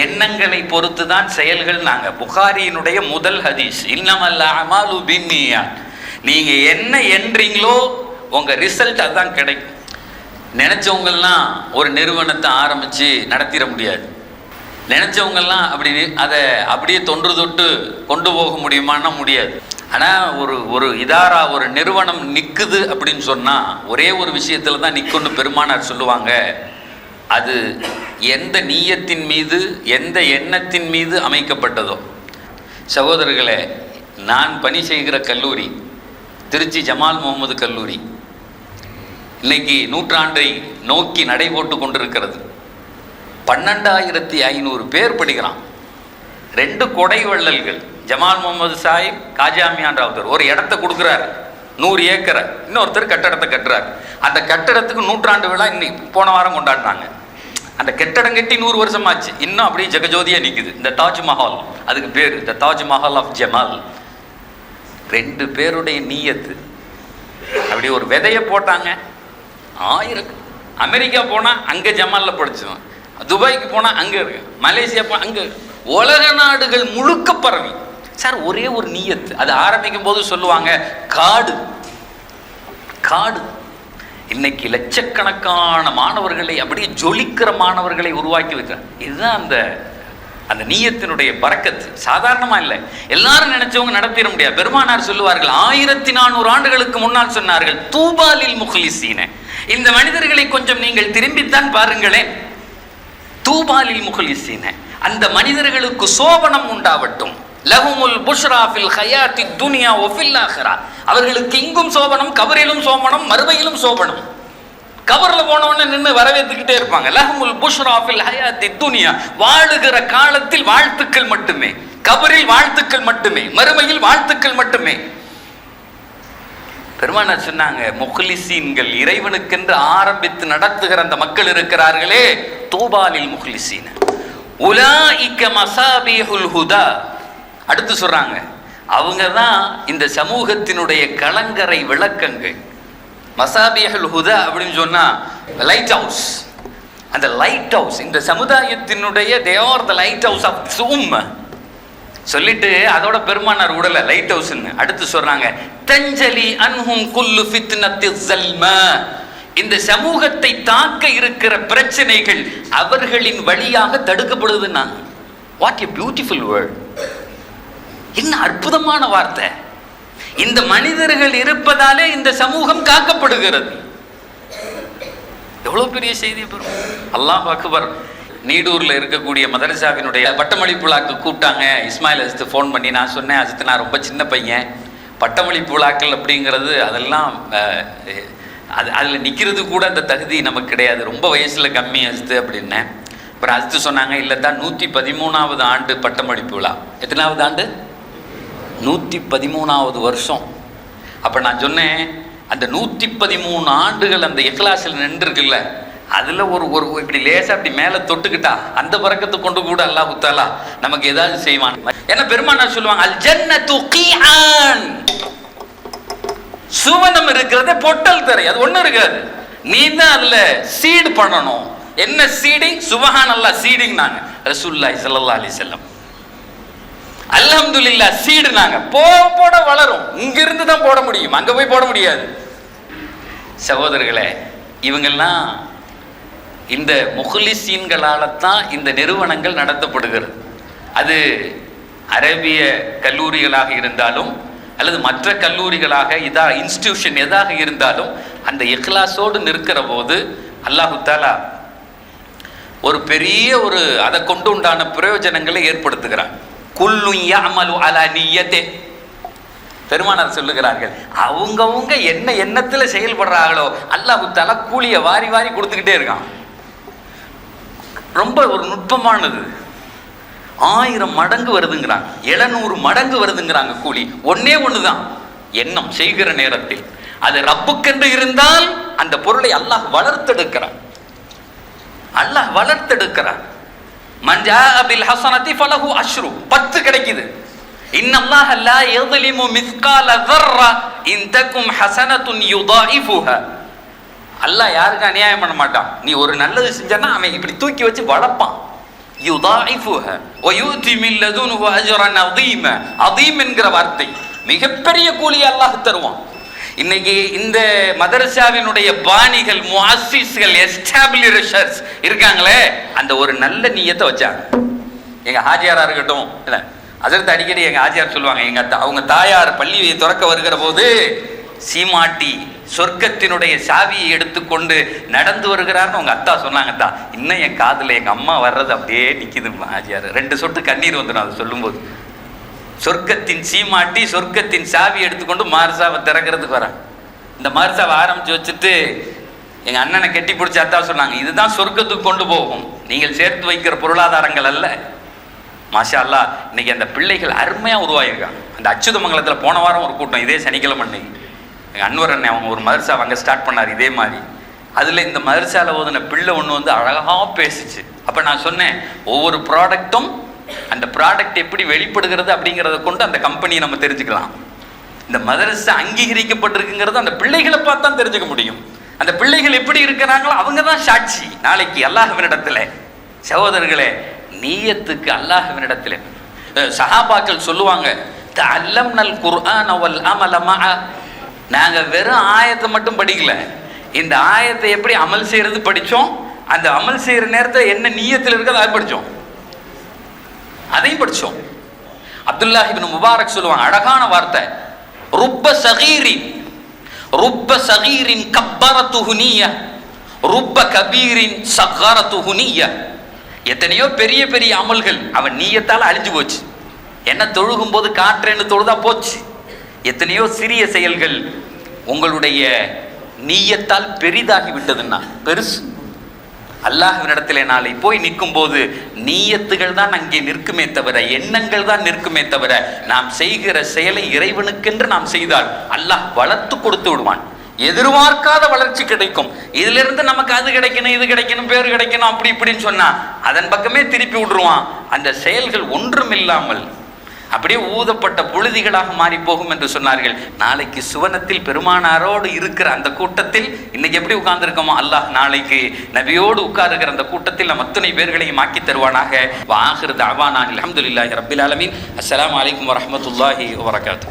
எண்ணங்களை பொறுத்து தான் செயல்கள் நாங்கள் புகாரியினுடைய முதல் ஹதீஸ் இன்னமல்ல அமாலு பின்னியா நீங்கள் என்ன என்றீங்களோ உங்கள் ரிசல்ட் அதுதான் கிடைக்கும். நினச்சவங்கள்லாம் ஒரு நிறுவனத்தை ஆரம்பித்து நடத்திட முடியாது. நினச்சவங்கள்லாம் அப்படி அதை அப்படியே தொன்று தொட்டு கொண்டு போக முடியுமான்னா முடியாது. ஆனால் ஒரு ஒரு இதாரா ஒரு நிறுவனம் நிற்குது அப்படின்னு சொன்னால் ஒரே ஒரு விஷயத்தில் தான் நிற்கும்னு பெருமானார் சொல்லுவாங்க. அது எந்த நீயத்தின் மீது எந்த எண்ணத்தின் மீது அமைக்கப்பட்டதோ. சகோதரர்களே நான் பணி செய்கிற கல்லூரி திருச்சி ஜமால் முகமது கல்லூரி இன்னைக்கு நூற்றாண்டை நோக்கி நடைபோட்டு கொண்டிருக்கிறது. பன்னெண்டாயிரத்தி ஐநூறு பேர் படிக்கிறான். ரெண்டு கொடை வள்ளல்கள் ஜமால் முகமது சாஹிப் காஜாமியான்ற ஒருத்தர் ஒரு இடத்த கொடுக்குறாரு நூறு ஏக்கரை. இன்னொருத்தர் கட்டடத்தை கட்டுறாரு. அந்த கட்டடத்துக்கு நூற்றாண்டு விழா இன்னைக்கு போன வாரம் கொண்டாடினாங்க அந்த கெட்டடம் கட்டி நூறு வருஷம் ஆச்சு இன்னும் அப்படியே ஜெகஜோதியா நிற்குது இந்த தாஜ்மஹால் அதுக்கு பேர் த தாஜ்மஹால் ஆஃப் ஜமால். ரெண்டு பேருடைய நீயத்து. அப்படி ஒரு விதைய போட்டாங்க. ஆயிரம் அமெரிக்கா போனால் அங்கே ஜமாலில் படிச்சோம் துபாய்க்கு போனால் அங்கே இருக்கு. மலேசியா போ அங்கே உலக நாடுகள் முழுக்க பரவி. சார் ஒரே ஒரு நீயத்து. அது ஆரம்பிக்கும் போது சொல்லுவாங்க காடு. காடு. இன்னைக்கு லட்சக்கணக்கான மாணவர்களை அப்படியே ஜொலிக்கிற மாணவர்களை உருவாக்கி வைக்கிறார். இதுதான் அந்த அந்த நீயத்தினுடைய பறக்கத்து. சாதாரணமா இல்லை. எல்லாரும் நினைச்சவங்க நடத்திட முடியாது. பெருமானார் சொல்லுவார்கள் ஆயிரத்தி நானூறு ஆண்டுகளுக்கு முன்னால் சொன்னார்கள் தூபாலில் முகலிசீன இந்த மனிதர்களை கொஞ்சம் நீங்கள் திரும்பித்தான் பாருங்களேன். தூபாலில் முஹ்லிசீன. அந்த மனிதர்களுக்கு சோபனம் உண்டாவட்டும். லஹுமுல் புஷ்ரா ஃபில் ஹயாத்தி துனியா ஒ ஃபில் அவர்களுக்கு இங்கும் சோபனம் கபரிலும் சோபனம் மறுமையிலும் சோபனம். கவர்ல போனவொடனே நின்று வரவேற்றுக்கிட்டே இருப்பாங்க. லஹமுல் புஷ்ரா ஃபில் ஹயாத்தி துனியா. வாழுகிற காலத்தில் வாழ்த்துக்கள் மட்டுமே. கபரில் வாழ்த்துக்கள் மட்டுமே. மறுமையில் வாழ்த்துக்கள் மட்டுமே. பெருமானார் சொன்னாங்க முஹ்லிசீன்கள் இறைவனுக்கென்று ஆரம்பித்து நடத்துகிற அந்த மக்கள் இருக்கிறார்களே தூபாலில் முஹ்லிசீன். உலாஇக்க மசாபிஹுல் ஹுதா. அடுத்து சொல்கிறாங்க அவங்க தான் இந்த சமூகத்தினுடைய கலங்கரை விளக்கங்கள். மசாபியல் ஹுதா அப்படின்னு சொன்னால் லைட் ஹவுஸ் அந்த லைட் ஹவுஸ் இந்த சமுதாயத்தினுடைய they are the lighthouse of zoom சொல்லிட்டு அதோட பெருமானார் உடல லைட் ஹவுஸ்ன்னு அடுத்து சொல்றாங்க. தஞ்சலி அன்ஹும் குல்லு ஃபித்னத்தி ஜல்ம இந்த சமூகத்தை தாக்க இருக்கிற பிரச்சனைகள் அவர்களின் வழியாக தடுக்கப்படுதுன்னா வாட் எ பியூட்டிஃபுல் வேர்ல்ட் என்ன அற்புதமான வார்த்தை. இந்த மனிதர்கள் இருப்பதாலே இந்த சமூகம் காக்கப்படுகிறது. எவ்வளவு பெரிய செய்தி பெறும் அல்லாஹ் அக்பர் நீடூரில் இருக்கக்கூடிய மதரசாவினுடைய பட்டமளிப்பு விழாக்கு கூப்பிட்டாங்க. இஸ்மாயில் அஜித்து ஃபோன் பண்ணி நான் சொன்னேன் அஜித் நான் ரொம்ப சின்ன பையன். பட்டமளிப்பு விழாக்கள் அப்படிங்கிறது அதெல்லாம் அது அதில் நிற்கிறது கூட அந்த தகுதி நமக்கு கிடையாது. ரொம்ப வயசில் கம்மி அஜித்து அப்படின்னேன் அப்புறம் அஜித்து சொன்னாங்க இல்லை தான் நூற்றி பதிமூணாவது ஆண்டு பட்டமளிப்பு விழா. எத்தனாவது ஆண்டு? நூற்றி பதிமூணாவது வருஷம். அப்போ நான் சொன்னேன் அந்த நூற்றி பதிமூணு ஆண்டுகள் அந்த இக்லாஸில் நின்றுருக்குல்ல அதில் ஒரு ஒரு இப்படி லேசாக அப்படி மேலே தொட்டுக்கிட்டா அந்த பறக்கத்தை கொண்டு கூட அல்லாஹ் குத்தாலா நமக்கு ஏதாவது செய்வான். ஏன்னா பெருமானார் சொல்லுவாங்க அல் ஜன்னத்து சுவனம் இருக்கிறதே பொட்டல் தரை அது ஒன்றும் இருக்காது. நீ தான் அதில் சீடு பண்ணணும். என்ன சீடிங் சுபஹான் அல்லா சீடிங் நாங்கள் ரசூல்லாய் ஸல்லல்லாஹு அலி செல்லம் அல்ஹம்துலில்லா சீடு நாங்க. போ போட வளரும். இங்கிருந்து தான் போட முடியும். அங்க போய் போட முடியாது. சகோதரர்களே இவங்கெல்லாம் இந்த முஹ்லிசீன்களால தான் இந்த நிறுவனங்கள் நடத்தப்படுகிறது. அது அரேபிய கல்லூரிகளாக இருந்தாலும் அல்லது மற்ற கல்லூரிகளாக இதா இன்ஸ்டிடியூஷன் எதாக இருந்தாலும் அந்த இஹ்லாஸோடு நிற்கிற போது அல்லாஹு தாலா ஒரு பெரிய ஒரு அதை கொண்டு உண்டான பிரயோஜனங்களை ஏற்படுத்துகிறான். குல்லும் யாமலு அலா நிய்யத்தே. பெருமானார் சொல்லுகிறார்கள் அவங்கவுங்க என்ன எண்ணத்தில் செயல்படுறாங்களோ அல்லாஹ் தலா கூலியை வாரி வாரி கொடுத்துக்கிட்டே இருக்கான். ரொம்ப ஒரு நுட்பமானது. ஆயிரம் மடங்கு வருதுங்கிறாங்க. எழுநூறு மடங்கு வருதுங்கிறாங்க கூலி. ஒன்னே ஒண்ணுதான். எண்ணம் செய்கிற நேரத்தில். அது ரப்புக்கென்று இருந்தால் அந்த பொருளை அல்லாஹ் வளர்த்தெடுக்கிறான். அல்லாஹ் வளர்த்தெடுக்கிறான். மஞ்சா அபில் ஹசனத்தி ஃபலஹு அஷ்ரு பத்து கிடைக்குது. இன்னல்லாஹ லா யظ்லிமு மிஸ்கால ذرة இன் தகும் ஹசனத்துன் யுதாயிஃபுஹா அல்லாஹ் யாருக்கு அநியாயம் பண்ண மாட்டான். நீ ஒரு நல்லது செஞ்சனா அவன் இப்படி தூக்கி வச்சு வளர்ப்பான். யுதாயிஃபுஹா வ யூதி மின் லதுன்ஹு அஜ்ரன் அதீம அதீம் என்கிற வார்த்தை மிகப்பெரிய கூலியை அல்லாஹ் தருவான். இன்னைக்கு இந்த மதரசாவினுடைய பாணிகள் முஆசிஸ்கள் எஸ்டாப்ளிஷர்ஸ் இருக்காங்களே அந்த ஒரு நல்ல நியத்தை வச்சாங்க. எங்க ஹாஜியாரா இருக்கட்டும் இல்ல அதற்கு அடிக்கடி எங்க ஆஜியார் சொல்லுவாங்க எங்க அவங்க தாயார் பள்ளியை திறக்க வருகிற போது சீமாட்டி சொர்க்கத்தினுடைய சாவியை எடுத்துக்கொண்டு நடந்து வருகிறார்னு உங்க அத்தா சொன்னாங்க அத்தா. இன்னும் என் காதில் எங்க அம்மா வர்றது அப்படியே நிக்குது ஆஜியார் ரெண்டு சொட்டு கண்ணீர் வந்துடும் அதை சொல்லும்போது. சொர்க்கத்தின் சீமாட்டி சொர்க்கத்தின் சாவி எடுத்துக்கொண்டு மார்சாவை திறக்கிறதுக்கு வரான். இந்த மார்சாவை ஆரம்பிச்சு வச்சுட்டு எங்க அண்ணனை கெட்டி பிடிச்சி அத்தா சொன்னாங்க இதுதான் சொர்க்கத்துக்கு கொண்டு போகும். நீங்கள் சேர்த்து வைக்கிற பொருளாதாரங்கள் அல்ல. மாஷா அல்லாஹ் இன்னைக்கு அந்த பிள்ளைகள் அருமையாக உருவாகியிருக்காங்க அந்த அச்சுதமங்கலத்தில் போன வாரம் ஒரு கூட்டம் இதே சனிக்கிழமை அன்னைக்கு. எங்க அன்வர் அண்ணன் அவங்க ஒரு மதர்சா அங்கே ஸ்டார்ட் பண்ணார் இதே மாதிரி. அதில் இந்த மதர்சாவில் ஓதுன பிள்ளை ஒன்று வந்து அழகாக பேசிச்சு. அப்போ நான் சொன்னேன் ஒவ்வொரு ப்ராடக்ட்டும் அந்த ப்ராடக்ட் எப்படி வெளிப்படுகிறது அப்படிங்கிறத கொண்டு அந்த கம்பெனியை நம்ம தெரிஞ்சுக்கலாம். இந்த மதரசா அங்கீகரிக்கப்பட்டிருக்குங்கிறது அந்த பிள்ளைகளை பார்த்து தான் தெரிஞ்சுக்க முடியும். அந்த பிள்ளைகள் எப்படி இருக்கிறாங்களோ அவங்க தான் சாட்சி. நாளைக்கு அல்லாஹவனிடத்தில் சகோதரர்களே நீயத்துக்கு அல்லாஹவனிடத்தில் சஹாபாக்கள் சொல்லுவாங்க அல்லம் நல் குர்ஆன் அமல மஅ. நாங்க வெறும் ஆயத்தை மட்டும் படிக்கல. இந்த ஆயத்தை எப்படி அமல் செய்யறது படிச்சோம் அந்த அமல் செய்யற நேரத்தை என்ன நீயத்தில் இருக்கிறத அதை படிச்சோம். அதையும் படிச்சோம். அப்துல்லாஹிபின் முபாரக் சொல்லுவாங்க அழகான வார்த்தை. ருப்ப சகீரின் ருப்ப சகீரின் கப்பர துகுனிய ருப்ப கபீரின் சகார துகுனிய எத்தனையோ பெரிய பெரிய அமல்கள் அவன் நீயத்தால் அழிஞ்சு போச்சு. என்ன தொழுகும் போது காற்றேன்னு தொழுதா போச்சு. எத்தனையோ சிறிய செயல்கள் உங்களுடைய நீயத்தால் பெரிதாகி விட்டதுன்னா பெருசு. அல்லாஹுவினிடத்திலே நாளை போய் நிற்கும் போது நீயத்துகள் தான் அங்கே நிற்குமே தவிர எண்ணங்கள் தான் நிற்குமே தவிர நாம் செய்கிற செயலை இறைவனுக்கென்று நாம் செய்தால் அல்லாஹ் வளர்த்து கொடுத்து விடுவான். எதிர்பார்க்காத வளர்ச்சி கிடைக்கும். இதிலிருந்து நமக்கு அது கிடைக்கணும் இது கிடைக்கணும் பேர் கிடைக்கணும் அப்படி இப்படின்னு சொன்னா அதன் பக்கமே திருப்பி விட்டுருவான். அந்த செயல்கள் ஒன்றும் இல்லாமல் அப்படியே ஊதப்பட்ட புழுதிகளாக மாறி போகும் என்று சொன்னார்கள். நாளைக்கு சுவனத்தில் பெருமானாரோடு இருக்கிற அந்த கூட்டத்தில் இன்னைக்கு எப்படி உட்கார்ந்துருக்கோமோ? அல்லாஹ் நாளைக்கு நபியோடு உட்காருகிற அந்த கூட்டத்தில் நம் அத்தனை பேர்களையும் ஆக்கி தருவானாக. வாஹிர் அவானான் அல்ஹம்துலில்லாஹி ரபில் ஆலமீன். அஸ்லாம் வலைக்கம் வரமத்துல்லாஹி வரகாத்து